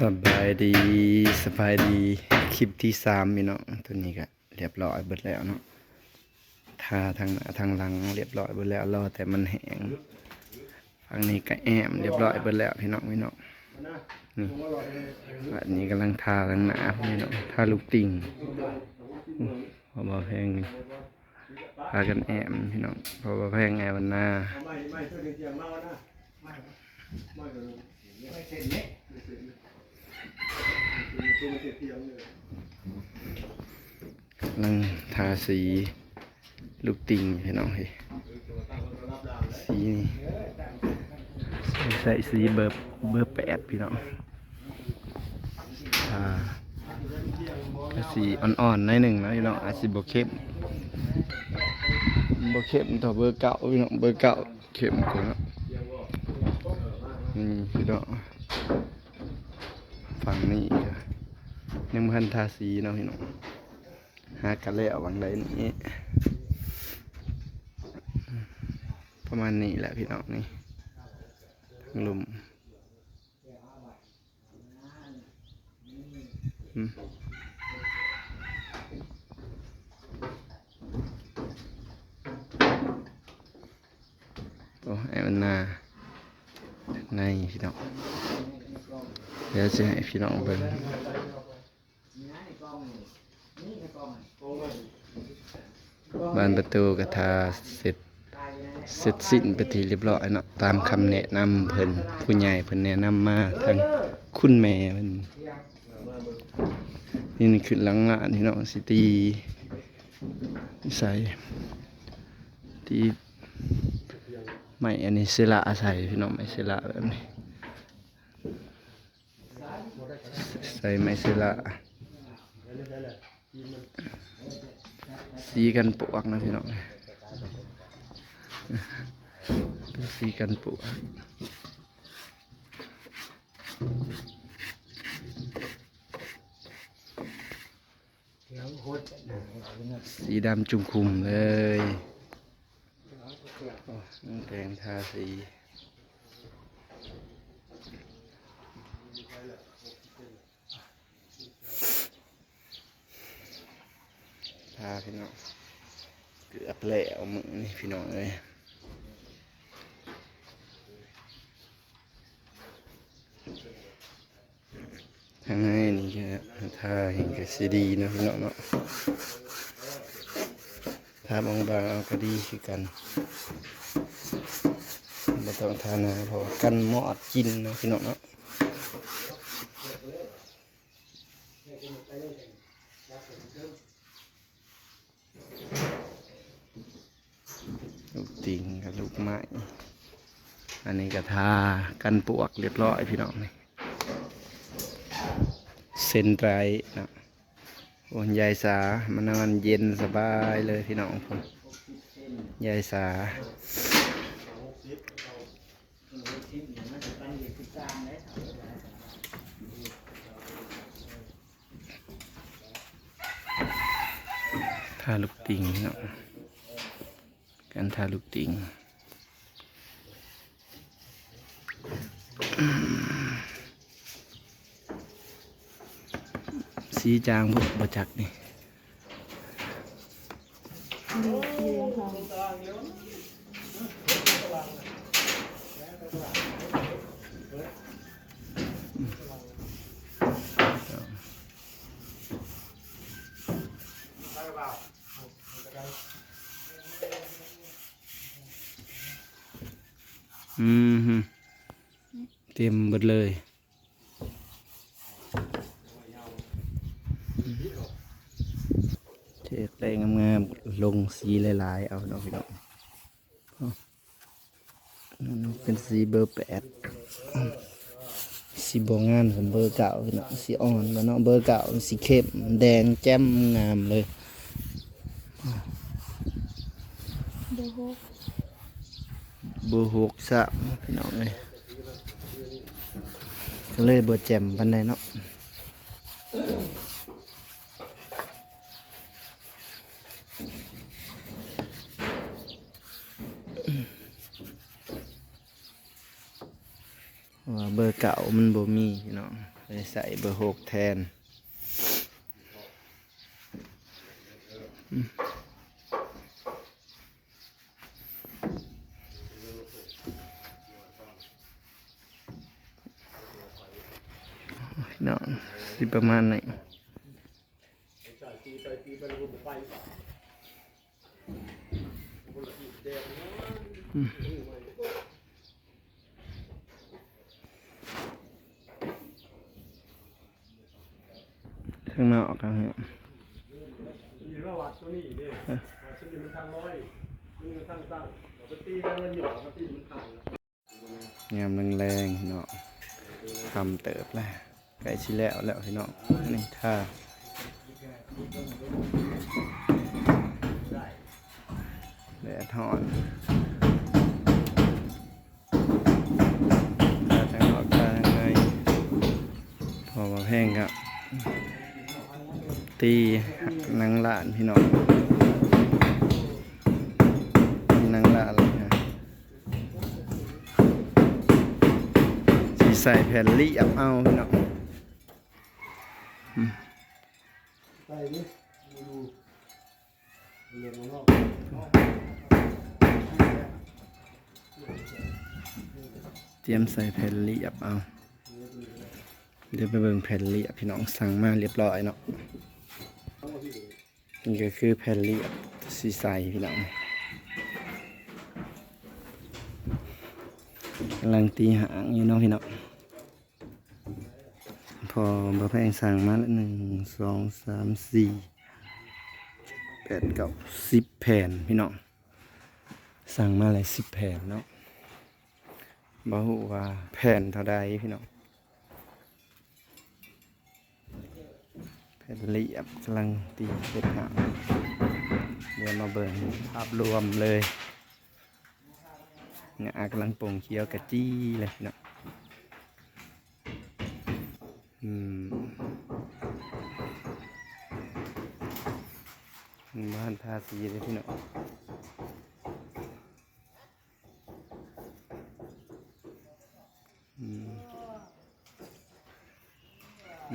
สบายดีสบายดีคลิปที่สามพี่น้องตัวนี้ก็เรียบร้อยเบิดแล้วเนาะทาทางหน้าทางหลังเรียบร้อยเบิดแล้วรอแต่มันแห้งฝั่งนี้ก็แอมเรียบร้อยเบิดแล้วพี่น้องพี่น้องนี่อันนี้กำลังทาทางหน้าพี่น้องทาลูกติ่งพอมาแพงนี่พากันแอมพี่น้องพอมาแพงแอมวันหน้าไม่ไม่ช่วยเตียงมากนะไม่ไม่เลยไม่เสร็จเนี่ย นเตียงเลยกำลังทาสี ลูกติ่งพี่น้องเฮ้ยสีนี่ใส่สีเบอร์เบอร์แปดพี่น้องทาสีอ่อนๆหน่อยหนึ่งนะพี่น้องอาจสิบเข้มบเข้มต่อเบอร์เก้าพี่น้องเบอร์เก้าเข้มกว่าเนาะนี่พี่น้อง ฝั่งนี้ก็ยังไม่ทันทาสีเนาะพี่น้องหากันแล้ววังใดนี้ ประมาณนี้แหละพี่น้องนี่ทั้งลุมอืมโอ้ไอ้มันนาในพี่น้อง เดี๋ยวจะให้พี่น้องเบิ่งบานประตูกระทาเสร็จเสร็จสิ้นไปทีเรียบร้อยเนาะตามคำแนะนำเพิ่นผู้ใหญ่เพิ่นแนะนำมาทางคุณแม่เพิ่นนี่คือหลังร้านที่เนาะสิตีใส่ตีไม่อันนี้เสละใส่พี่น้องไม่เสละแบบนี้ ใส่ไม่เสละสีกันปวกนะพี่น้องสีกันปวกสีดำจุ่มคุมเลยน้องแตงทาสีาพี่น้องเกือบแล้วมือนี่พี่น้องเลยทางในนี่ก็ทาเห็นกับซีดีนะพี่น้องเนาะทาบางบางเอาก็ดีคือกันไม่ต้องทาหนาเพราะกันหมอดกินนะพี่น้องเนาะ ลูกติงกับลูก ไม้อันนี้ก็ทากันปวกเรียบร้อยพี่น้องนี่เส้นไรนะโอ้ยายสามันนอนเย็นสบายเลยพี่น้องผมยายสาทาลูกติงพี่น้องการทาลูกติง สีจางบุบจักนี่อืมฮึ เต็มหมดเลยเช็ดได้งามๆลงสีหลายๆ เอาเนาะพี่น้องเอานั่นเป็นสีเบอร์แปดสีบงานของเบอร์เก่าพี่น้องสีอ่อนแล้วเนาะเบอร์เก่าสีเข้มแดงแจ่มงามเลยเบอร์หกเบอร์หกสามพี่น้องเลย ก็เลยเบอร์แจ่มปันใดเนาะว่าเบอร์เก่ามันบ่มีเนาะเลยใส่เบอร์หกแทน นาะสิประมาณไหนใส่ตีใส่ตีไปแล้วก็ไปคนละตีแดงนะข้างนอกครับเนี่ยนี่ว่าวัดตัวนี้เนี่ยวัดตัวนี้มันทางร้อยมันทางตั้งเราไปกันมันหยอกมาตีมันทางามแรงๆพี่น้องทำเติบแล้ว ใกล้ชิแล้วแล้วพี่น้องนี่ท่าแดดหอนท่าทางออกท่าทางในพอมาแพงครับ ตีนังหลานพี่น้องตีหนังหลานเลยครับสีใส่แผ่นเรียบเอาพี่น้อง ใส่ดิดูเรียนมานอกเตรียมใส่แผ่นเรียบเอาเดี๋ยวไปเบิ่งแผ่นเรียบพี่น้องสั่งมาเรียบร้อยเนาะนี่ก็คือแผ่นเรียบสีใสพี่น้องกำลังตีหางอยู่เนาะพี่น้อง พอบะแพงสั่งมาล้วหนึ่งสองสามสี่แปดเก้าสิบแผ่นพี่น้องสั่งมาเลยสิบแผ่นเนาะบ่ฮู้ว่าแผ่นเท่าใดพี่น้องแผ่นเรียบกำลังตีเป็นหางเดี๋ยวมาเบิ่งภาพรวมเลยเนี่ยกำลังโป่งเขียวกะจี้เลยเนาะ บ้านทาสีเลยพี่เนาะอื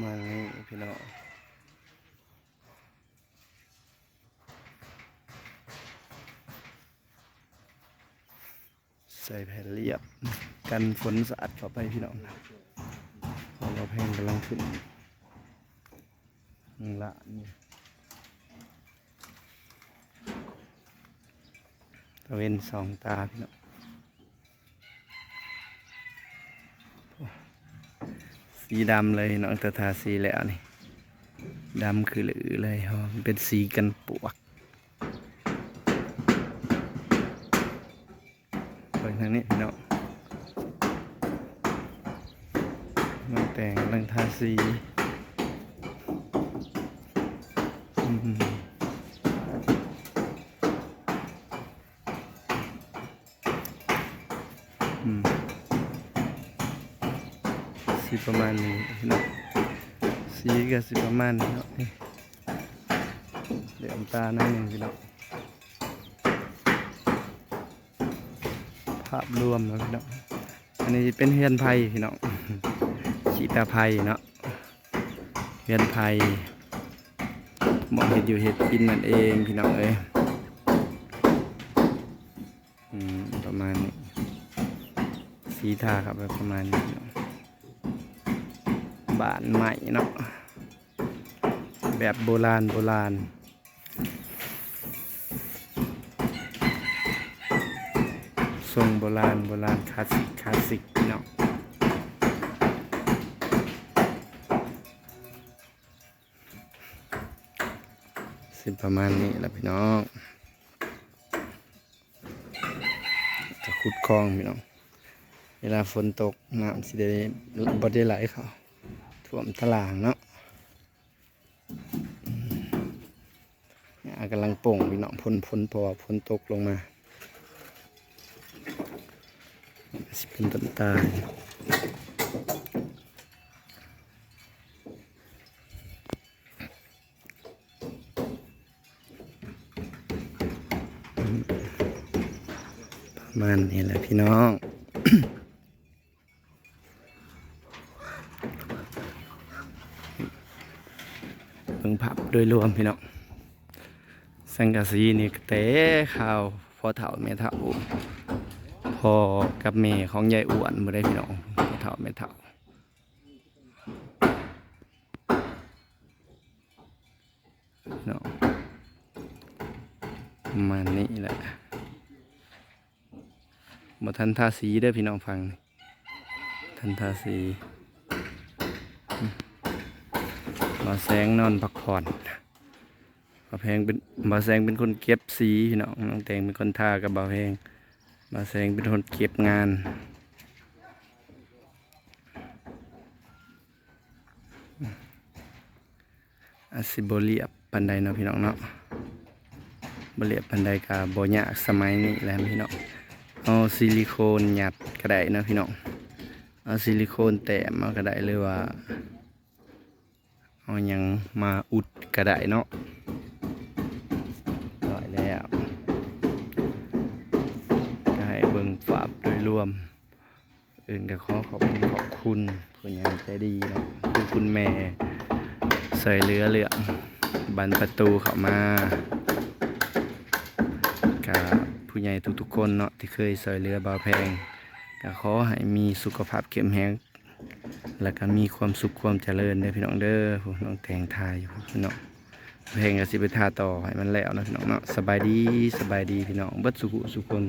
มานี่พี่เนาะใส่แผ่นเรียบ กันฝนสะอาดเข้าไปพี่น้องพอเราแพงกำลังขึ้นละนี่ ตะเวนสองตาพี่น้องสีดำเลยน้องตะทาสีแล้วนี่ดำคือหรือเลยฮะมันเป็นสีกันปวกเปิดทางนี้พี่น้องมาแต่งรังทาสีอืมอืม สีประมาณนี้น้องสีก็สีประมาณนี้เนาะนี่เดี๋ยวตาหน้าหนึ่งพี่น้องภาพรวมนะพี่น้องอันนี้เป็นเฮือนไผ่พี่น้องขีตาไผ่เนาะเฮือนไผ่หมองเห็ดอยู่เห็ดกินนั่นเองพี่น้องเอ้ยอืมประมาณนี้ สีทาครับแบบประมาณนี้พี่น้องบ้านใหม่เนาะแบบโบราณโบราณทรงโบราณโบราณคลาสสิกคลาสสิกพี่น้องสิประมาณนี้แหละพี่น้องจะขุดคลองพี่น้อง เวลาฝนตกน้ำสิได้บดได้ไหลเขาท่วมตลางเนาะกำลังโป่งพี่น้องพ้นพ้นพอฝนตกลงมาสิเป็นต้นตาลประมาณนี้แหละพี่น้อง บิ่งภาพโดยรวมพี่น้องสังกะสีนี่เตะข่าวพอเฒ่าแม่เฒ่าพอกับแม่ของยายอ้วนบ่ได้พี่น้องพอเฒ่าแม่เฒ่าพี่น้องประมานี้แหละบ่ทันทาสีเด้พี่น้องฟัง ทันทาสี บาแสงนอนพักผ่อนบาแพงเป็นบาแสงเป็นคนเก็บสีพี่น้องน้องแตงเป็นคนทากับบาแพงบาแสงเป็นคนเก็บงานอาซิบเลียบปันไดเนาะพี่น้องเนาะบเลียบปันไดกับบยากสมัยนี้แหล้วพี่น้องเอาซิลิโคนหยัดก็ได้เนาะพี่น้องเอาซิลิโคนแต้มมาก็ได้เลยว่า เอาหยังมาอุดก็ไดเนาะร้อยแล้วก็ให้เบิ่งฝาบโดยรวม อื่นก็ขอขอบคุณขอบคุณคุณยายใจดีเนาะคือคุณแม่ใส่เรือเหลืองบันประตูเข้ามากับผู้ใหญ่ทุกๆคนเนาะที่เคยใส่เรือบาแพงก็ขอให้มีสุขภาพเข้มแข็ง แล้วก็มีความสุขความเจริญเด้อพี่น้องเด้อพี่น้องแต่งทายอยู่พี่น้องเพลงก็สิไปทาต่อให้มันแล้วนะพี่น้องเนาะสบายดีสบายดีพี่น้องบัดสุขสุขคน